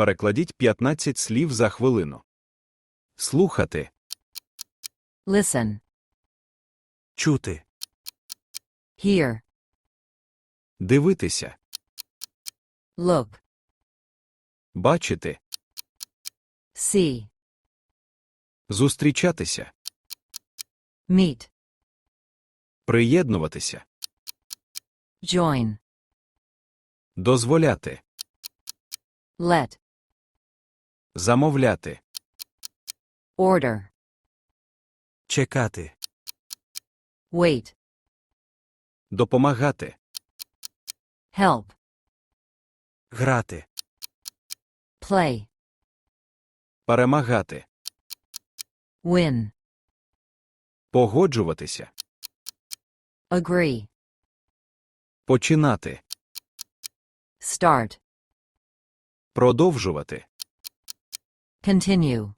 Перекладіть 15 слів за хвилину. Слухати, listen, чути, hear, дивитися, look, бачити, see, зустрічатися, meet, приєднуватися, join, дозволяти, let, замовляти, order, чекати, wait, допомагати, help, грати, play, перемагати, win, погоджуватися, agree, починати, start, продовжувати, continue,